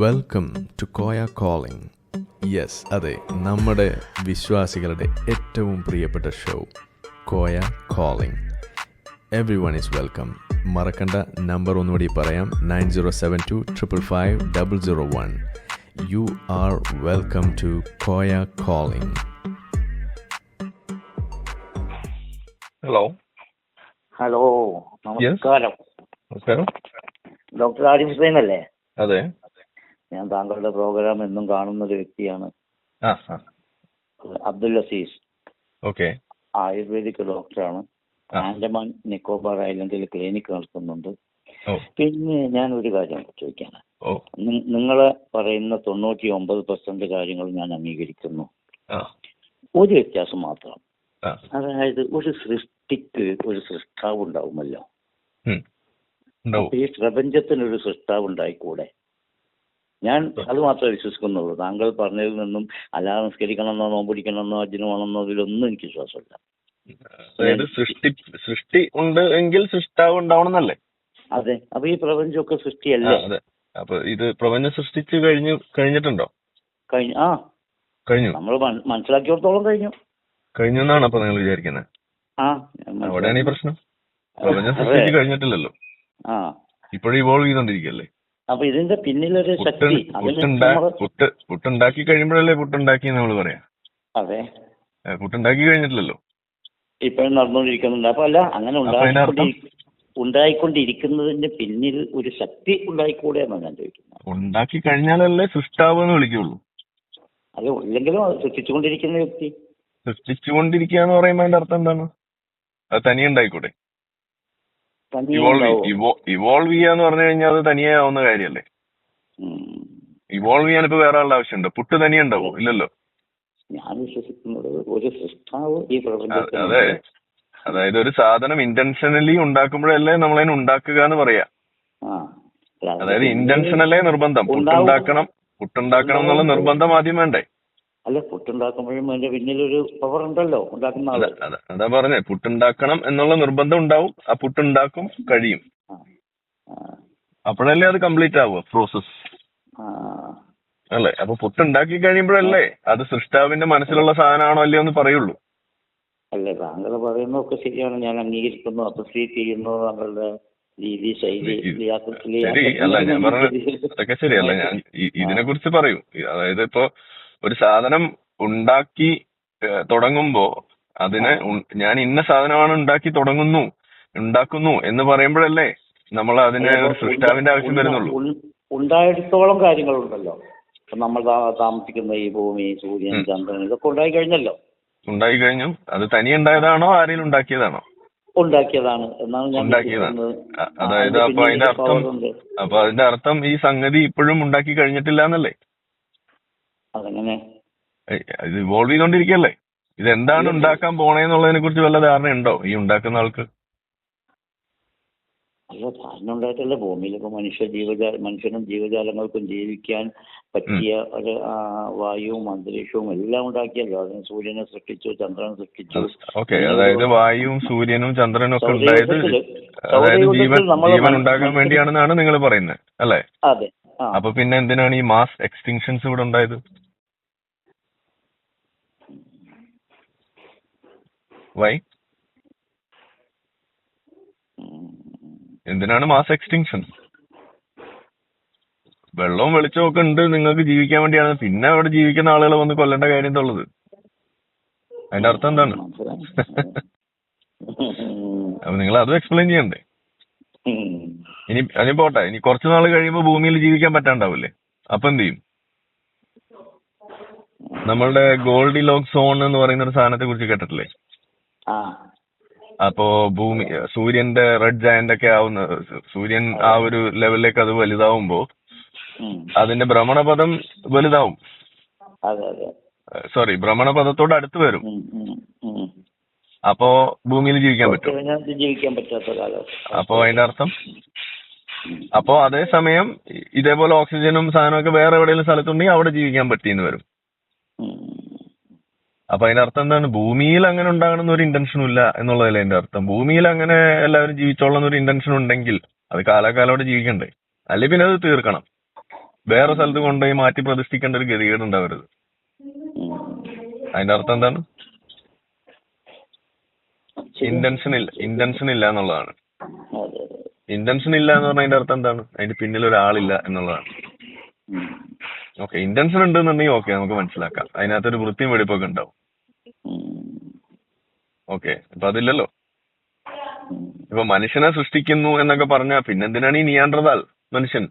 Welcome to Koya calling yes അതെ നമ്മുടെ വിശ്വാസികളുടെ ഏറ്റവും പ്രിയപ്പെട്ട show Koya calling everyone is welcome മറക്കണ്ട നമ്പർ ഒന്നുകൂടി പറയാം nine zero seven two triple five double zero one. You are welcome to Koya calling hello hello നമസ്കാരം. നമസ്കാരം. ഡോക്ടർ ആരിഫ് ഹുസൈൻ അല്ലേ അതെ. ഞാൻ താങ്കളുടെ പ്രോഗ്രാം എന്നും കാണുന്ന ഒരു വ്യക്തിയാണ് അബ്ദുൽ അസീസ്. ഓക്കെ. ആയുർവേദിക് ഡോക്ടറാണ്. ആൻഡമാൻ നിക്കോബാർ ഐലൻഡിൽ ക്ലിനിക് നടത്തുന്നുണ്ട്. പിന്നെ ഞാൻ ഒരു കാര്യം ചോദിക്കാണ് നിങ്ങൾ പറയുന്ന തൊണ്ണൂറ്റി ഒമ്പത് പെർസെന്റ് കാര്യങ്ങൾ ഞാൻ അംഗീകരിക്കുന്നു. ഒരു വ്യത്യാസം മാത്രം. അതായത് ഒരു സൃഷ്ടിക്ക് ഒരു സൃഷ്ടാവ് ഉണ്ടാവുമല്ലോ ഈ പ്രപഞ്ചത്തിന് ഒരു ഈ പ്രപഞ്ചത്തിനൊരു സൃഷ്ടാവ് ഉണ്ടായിക്കൂടെ ഞാൻ അത് മാത്രമേ വിശ്വസിക്കുന്നുള്ളൂ. താങ്കൾ പറഞ്ഞതിൽ നിന്നും അല്ലാതെ നിസ്കരിക്കണമെന്നോ നോമ്പിടിക്കണമെന്നോ അജിന് വേണമെന്നോ ഇതിലൊന്നും എനിക്ക് വിശ്വാസമില്ല. അതായത് സൃഷ്ടി സൃഷ്ടി ഉണ്ട് എങ്കിൽ സൃഷ്ടാവ് ഉണ്ടാവണമെന്നല്ലേ? അതെ. അപ്പൊ ഈ പ്രപഞ്ചമൊക്കെ സൃഷ്ടിയല്ലേ? അപ്പൊ ഇത് പ്രപഞ്ചം സൃഷ്ടിച്ചു കഴിഞ്ഞു കഴിഞ്ഞിട്ടുണ്ടോ? കഴിഞ്ഞു. ആ. കഴിഞ്ഞു. നമ്മൾ മനസ്സിലാക്കിയോടത്തോളം കഴിഞ്ഞു. കഴിഞ്ഞു എന്നാണ് അപ്പൊ നിങ്ങൾ വിചാരിക്കുന്നത് ആ അവിടെയാണ് ഈ പ്രശ്നം. പ്രപഞ്ചം സൃഷ്ടിച്ചു കഴിഞ്ഞിട്ടില്ലല്ലോ. ആ. ഇപ്പോഴും ഇവോൾവ് ചെയ്തോണ്ടിരിക്കല്ലേ? അപ്പൊ ഇതിന്റെ പിന്നിലൊരു ശക്തി പുട്ടുണ്ടാക്കി കഴിയുമ്പോഴല്ലേ പുട്ടുണ്ടാക്കി നമ്മൾ പറയാം? അതെ. പുട്ടുണ്ടാക്കി കഴിഞ്ഞിട്ടില്ലല്ലോ? ഇപ്പോഴും നടന്നുകൊണ്ടിരിക്കുന്നുണ്ട് അപ്പൊ അല്ല അങ്ങനെ ഉണ്ടായിക്കൊണ്ടിരിക്കുന്നതിന്റെ പിന്നിൽ ഒരു ശക്തി ഉണ്ടായിക്കൂടെ എന്നാണ് ഞാൻ ചോദിക്കുന്നത്. ഉണ്ടാക്കി കഴിഞ്ഞാലല്ലേ സൃഷ്ടാവ് എന്ന് വിളിക്കുള്ളൂ. അത് ഇല്ലെങ്കിലും അത് സൃഷ്ടിച്ചുകൊണ്ടിരിക്കുന്ന വ്യക്തി. സൃഷ്ടിച്ചുകൊണ്ടിരിക്കുക എന്ന് പറയുമ്പോൾ അതിന്റെ അർത്ഥം എന്താണ്? അത് തനിയെ ഉണ്ടായിക്കൂടെ? തനിയെ ഇവോൾവ് ചെയ്യാന്ന് പറഞ്ഞു കഴിഞ്ഞാൽ അത് തനിയെ ആവുന്ന കാര്യല്ലേ. ഇവോൾവ് ചെയ്യാൻ ഇപ്പൊ വേറെ ആളുടെ ആവശ്യമുണ്ട്? പുട്ട് തനിയെ ഉണ്ടാവും? ഇല്ലല്ലോ. ഞാൻ വിശ്വസിക്കുന്നത് ഒരു സൃഷ്ടാവ് ഈ അതെ അതായത് ഒരു സാധനം ഇന്റൻഷനലി ഉണ്ടാക്കുമ്പോഴല്ലേ നമ്മളതിന് ഉണ്ടാക്കുക എന്ന് പറയാ. അതായത് ഇന്റൻഷനല്ലേ നിർബന്ധം. പുട്ടുണ്ടാക്കണം പുട്ടുണ്ടാക്കണം എന്നുള്ള നിർബന്ധം ആദ്യം വേണ്ടേ? അല്ല പുട്ടുണ്ടാക്കുമ്പോഴും അതിന്റെ പിന്നിലൊരു പവർ ഉണ്ടല്ലോ ഉണ്ടാക്കുന്ന ആൾ. അത പറഞ്ഞേ പുട്ടുണ്ടാക്കണം എന്നുള്ള നിർബന്ധം ഉണ്ടാവും ആ പുട്ടുണ്ടാക്കും കഴിയും. അപ്പോഴല്ലേ അത് കംപ്ലീറ്റ് ആവുക പ്രോസസ്. അല്ലേ? അപ്പൊ പുട്ടുണ്ടാക്കി കഴിയുമ്പോഴല്ലേ അത് സൃഷ്ടാവിന്റെ മനസ്സിലുള്ള സാധനമാണോ അല്ലയോ എന്ന് പറയുള്ളൂ. അല്ല താങ്കൾ പറയുന്നതൊക്കെ ശരിയാണ് ഞാൻ അംഗീകരിക്കുന്നു അപ്രിസിയേറ്റ് ചെയ്യുന്നു താങ്കളുടെ രീതി ശൈലി അല്ല ഞാൻ പറഞ്ഞത് അതൊക്കെ ശരിയല്ല ഞാൻ ഇതിനെ കുറിച്ച് പറയൂ. അതായത് ഇപ്പോ ഒരു സാധനം ഉണ്ടാക്കി തുടങ്ങുമ്പോ അതിനെ ഞാൻ ഇന്ന സാധനമാണ് ഉണ്ടാക്കി തുടങ്ങുന്നു ഉണ്ടാക്കുന്നു എന്ന് പറയുമ്പോഴല്ലേ നമ്മൾ അതിന് ഒരു സൃഷ്ടാവിന്റെ ആവശ്യം വരുന്നുള്ളൂ. ഉണ്ടായിടത്തോളം കാര്യങ്ങളുണ്ടല്ലോ. നമ്മൾ താമസിക്കുന്ന ഈ ഭൂമി സൂര്യൻ ചന്ദ്രൻ ഇതൊക്കെ ഉണ്ടായി കഴിഞ്ഞല്ലോ. ഉണ്ടായി കഴിഞ്ഞു. അത് തനി ഉണ്ടായതാണോ ആരെങ്കിലും ഉണ്ടാക്കിയതാണോ? ഉണ്ടാക്കിയതാണ് എന്നാണ് ഞാൻ ഉണ്ടാക്കിയതാണ്. അതായത് അപ്പൊ അതിന്റെ അർത്ഥം അപ്പൊ അതിന്റെ അർത്ഥം ഈ സംഗതി ഇപ്പോഴും ഉണ്ടാക്കി കഴിഞ്ഞിട്ടില്ല എന്നല്ലേ? അതങ്ങനെ? ഇത് ഇവോൾവ് ചെയ്തോണ്ടിരിക്കല്ലേ ഇത് എന്താണ് ഉണ്ടാക്കാൻ പോണേന്നുള്ളതിനെ കുറിച്ച് വല്ല ധാരണയുണ്ടോ ഈ ഉണ്ടാക്കുന്ന ആൾക്ക്? അല്ല ധാരണ ഉണ്ടായിട്ടല്ല. ഭൂമിയിൽ ഇപ്പൊ മനുഷ്യ ജീവജാല മനുഷ്യനും ജീവജാലങ്ങൾക്കും ജീവിക്കാൻ പറ്റിയ ഒരു വായുവും അന്തരീക്ഷവും എല്ലാം ഉണ്ടാക്കിയല്ലോ അതിന് സൂര്യനെ സൃഷ്ടിച്ചു ചന്ദ്രനെ സൃഷ്ടിച്ചു. ഓക്കെ അതായത് വായുവും സൂര്യനും ചന്ദ്രനും ഒക്കെ ഉണ്ടായത് അതായത് ജീവൻ ജീവൻ ഉണ്ടാക്കാൻ വേണ്ടിയാണെന്നാണ് നിങ്ങൾ പറയുന്നത് അല്ലേ? അതെ അപ്പൊ പിന്നെ എന്തിനാണ് ഈ മാസ് എക്സ്റ്റിങ്ഷൻസ് ഇവിടെ ഉണ്ടായത്? വൈ. എന്തിനാണ് മാസ് എക്സ്റ്റിങ്ഷൻ വെള്ളവും വെളിച്ചവും ഒക്കെ ഉണ്ട് നിങ്ങൾക്ക് ജീവിക്കാൻ വേണ്ടിയാണ്. പിന്നെ അവിടെ ജീവിക്കുന്ന ആളുകളെ വന്ന് കൊല്ലേണ്ട കാര്യം എന്തുള്ളത് അതിന്റെ അർത്ഥം എന്താണ്. അപ്പൊ നിങ്ങൾ അതും എക്സ്പ്ലെയിൻ ചെയ്യണ്ടേ? ഇനി അതിന് പോട്ടെ. ഇനി കുറച്ചു നാൾ കഴിയുമ്പോൾ ഭൂമിയിൽ ജീവിക്കാൻ പറ്റാണ്ടാവില്ലേ? അപ്പൊ എന്ത് ചെയ്യും? നമ്മളുടെ ഗോൾഡി ലോക്ക് സോൺ എന്ന് പറയുന്ന ഒരു സാധനത്തെ കുറിച്ച് കേട്ടിട്ടില്ലേ? അപ്പോ ഭൂമി സൂര്യന്റെ റെഡ് ജയന്റ് ഒക്കെ ആവുന്ന സൂര്യൻ ആ ഒരു ലെവലിലേക്ക് അത് വലുതാവുമ്പോ. അതിന്റെ ഭ്രമണപഥം വലുതാവും. സോറി ഭ്രമണപഥത്തോട് അടുത്ത് വരും. അപ്പോ ഭൂമിയിൽ ജീവിക്കാൻ പറ്റും. ജീവിക്കാൻ പറ്റാത്ത അപ്പോ അതിന്റെ അർത്ഥം? അപ്പോ അതേസമയം സമയം ഇതേപോലെ ഓക്സിജനും സാധനമൊക്കെ വേറെ എവിടെയെങ്കിലും സ്ഥലത്തുണ്ടെങ്കിൽ അവിടെ ജീവിക്കാൻ പറ്റിയെന്ന് വരും. അപ്പൊ അതിന്റെ അർത്ഥം എന്താണ് ഭൂമിയിൽ അങ്ങനെ ഉണ്ടാകണം ഒരു ഇന്റൻഷനും ഇല്ല എന്നുള്ളതല്ലേ അതിന്റെ അർത്ഥം ഭൂമിയിൽ അങ്ങനെ എല്ലാവരും ജീവിച്ചോളണം ഒരു ഇന്റൻഷൻ ഉണ്ടെങ്കിൽ അത് കാലാകാലോടെ ജീവിക്കണ്ടേ അല്ലെ പിന്നെ അത് തീർക്കണം വേറെ സ്ഥലത്ത് കൊണ്ടുപോയി മാറ്റി പ്രതിഷ്ഠിക്കേണ്ട ഒരു ഗതികേട് ഉണ്ടാവരുത്. അതിന്റെ അർത്ഥം എന്താണ്. ഇന്റൻഷൻ ഇല്ല ഇന്റൻഷൻ ഇല്ല എന്നുള്ളതാണ് ഇന്റൻഷൻ ഇല്ല എന്ന് പറഞ്ഞ അതിന്റെ അർത്ഥം എന്താണ് അതിന്റെ പിന്നിൽ ഒരാളില്ല എന്നുള്ളതാണ്. ഓക്കെ ഇന്റൻഷൻ ഉണ്ടെന്നുണ്ടെങ്കിൽ ഓക്കെ നമുക്ക് മനസ്സിലാക്കാം അതിനകത്തൊരു വൃത്തിയും വെടിപ്പൊക്കെ ഉണ്ടാവും. ഓക്കെ. അപ്പൊ അതില്ലല്ലോ. ഇപ്പൊ മനുഷ്യനെ സൃഷ്ടിക്കുന്നു എന്നൊക്കെ പറഞ്ഞാൽ പിന്നെന്തിനാണ് ഈ നിയാണ്ടതാൽ മനുഷ്യൻ?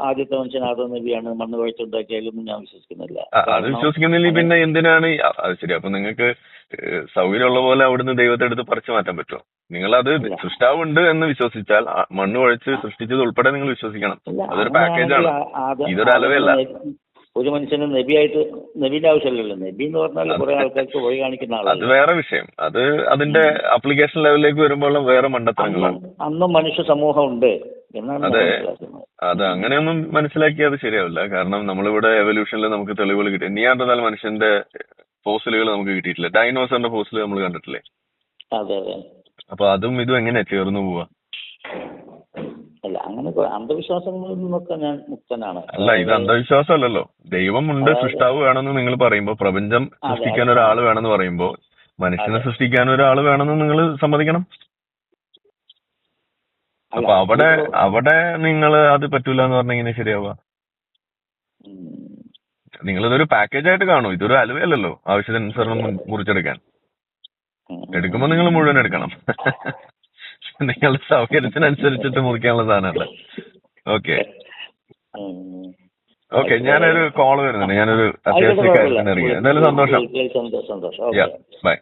ആദ്യത്തെ മനുഷ്യൻ ആദം നബിയാണ് മണ്ണ് കുഴച്ചുണ്ടാക്കിയാലൊന്നും ഞാൻ വിശ്വസിക്കുന്നില്ല. അത് വിശ്വസിക്കുന്നില്ല പിന്നെ എന്തിനാണ് അത് ശരി. അപ്പൊ നിങ്ങൾക്ക് സൗകര്യമുള്ള പോലെ അവിടുന്ന് ദൈവത്തെ എടുത്ത് പറിച്ചു മാറ്റാൻ പറ്റുമോ? നിങ്ങൾ അത് സൃഷ്ടാവുണ്ട് എന്ന് വിശ്വസിച്ചാൽ മണ്ണ് കുഴച്ച് സൃഷ്ടിച്ചത് ഉൾപ്പെടെ നിങ്ങൾ വിശ്വസിക്കണം. അതൊരു പാക്കേജ് ആണ്. അങ്ങനെയാണെങ്കിൽ ആ- ആദം- ഇതൊരു അലവല്ല ഒരു മനുഷ്യന് നബിയായിട്ട് നബിന്റെ ആവശ്യമില്ലല്ലോ. നബി എന്ന് പറഞ്ഞാൽ കുറെ ആൾക്കാർക്ക് വഴി കാണിക്കുന്ന ആളാണ് വേറെ വിഷയം. അത് അതിന്റെ ആപ്ലിക്കേഷൻ ലെവലിലേക്ക് വരുമ്പോൾ വേറെ മണ്ടത്തരങ്ങളാണ്. അന്നും മനുഷ്യ സമൂഹം ഉണ്ട് അതെ. അത് അങ്ങനെയൊന്നും മനസ്സിലാക്കിയത് ശരിയാവില്ല. കാരണം നമ്മളിവിടെ എവല്യൂഷനിൽ നമുക്ക് തെളിവുകൾ കിട്ടി. നിയാണ്ടതാൽ മനുഷ്യന്റെ ഫോസിലുകൾ നമുക്ക് കിട്ടിയിട്ടില്ല. ഡൈനോസറിന്റെ ഫോസിൽ നമ്മൾ കണ്ടിട്ടില്ലേ? അതെ അതെ. അപ്പൊ അതും ഇതും എങ്ങനെയാ ചേർന്ന് പോവാ? അല്ല അങ്ങനെ അന്ധവിശ്വാസങ്ങളിൽ നിന്നൊക്കെ ഞാൻ മുക്തനാണ്. അല്ല ഇത് അന്ധവിശ്വാസം അല്ലല്ലോ ദൈവമുണ്ട്. സൃഷ്ടാവ് വേണമെന്ന് നിങ്ങൾ പറയുമ്പോ പ്രപഞ്ചം സൃഷ്ടിക്കാൻ. ഒരാൾ വേണമെന്ന് പറയുമ്പോ മനുഷ്യനെ സൃഷ്ടിക്കാൻ ഒരാൾ വേണമെന്ന് നിങ്ങൾ സമ്മതിക്കണം? അപ്പൊ അവിടെ അവിടെ നിങ്ങൾ അത് പറ്റൂല എന്ന് പറഞ്ഞാൽ എങ്ങനെ ശരിയാവുക? നിങ്ങൾ ഇതൊരു പാക്കേജ് ആയിട്ട് കാണും. ഇതൊരു അലുവയല്ലല്ലോ ആവശ്യത്തിനനുസരണം മുറിച്ചെടുക്കാൻ. എടുക്കുമ്പോ നിങ്ങൾ മുഴുവൻ എടുക്കണം. നിങ്ങളുടെ സൗകര്യത്തിനനുസരിച്ചിട്ട് മുറിക്കാനുള്ള സാധനമല്ല? ഓക്കെ. ഓക്കെ ഞാനൊരു കോൾ വരുന്നുണ്ട്. ഞാനൊരു അത്യാവശ്യ കാര്യത്തിന് അറിയാം ഇറങ്ങി എന്തായാലും സന്തോഷം. ബൈ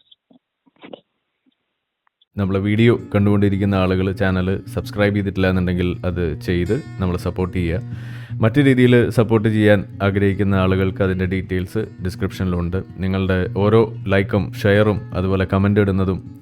നമ്മളെ വീഡിയോ കണ്ടുകൊണ്ടിരിക്കുന്ന ആളുകൾ ചാനൽ സബ്സ്ക്രൈബ് ചെയ്തിട്ടില്ല എന്നുണ്ടെങ്കിൽ അത് ചെയ്ത് നമ്മളെ സപ്പോർട്ട് ചെയ്യുക. മറ്റു രീതിയിൽ സപ്പോർട്ട് ചെയ്യാൻ ആഗ്രഹിക്കുന്ന ആളുകൾക്ക് അതിന്റെ ഡീറ്റെയിൽസ് ഡിസ്ക്രിപ്ഷനിലുണ്ട് നിങ്ങളുടെ ഓരോ ലൈക്കും ഷെയറും അതുപോലെ comment ഇടുന്നതും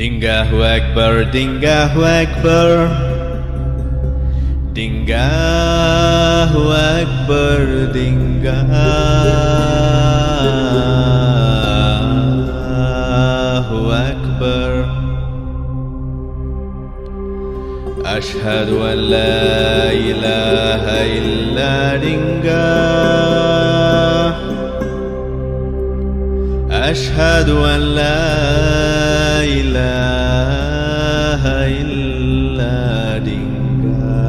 Dingahu Akbar, Dingahu Akbar Dingahu Akbar, Dingahu Akbar أشهد أن لا إله إلا دنجاه أشهد أن لا إله إلا دنجاه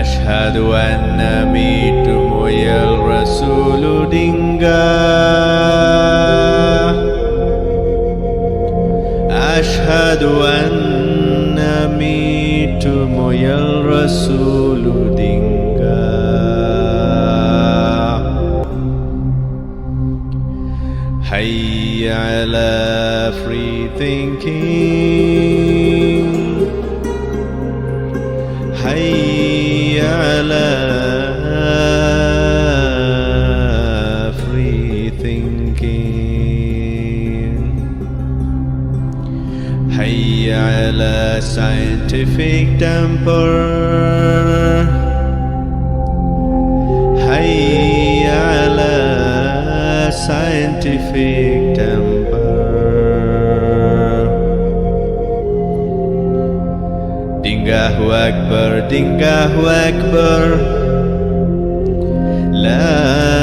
أشهد أن ميت يا الرسول دنجاه أشهد أن ميت يا الرسول دنجاه حي على free thinking حي على free thinking حي على scientific temper scientific temper. Dingahu Akbar, Dingahu Akbar. La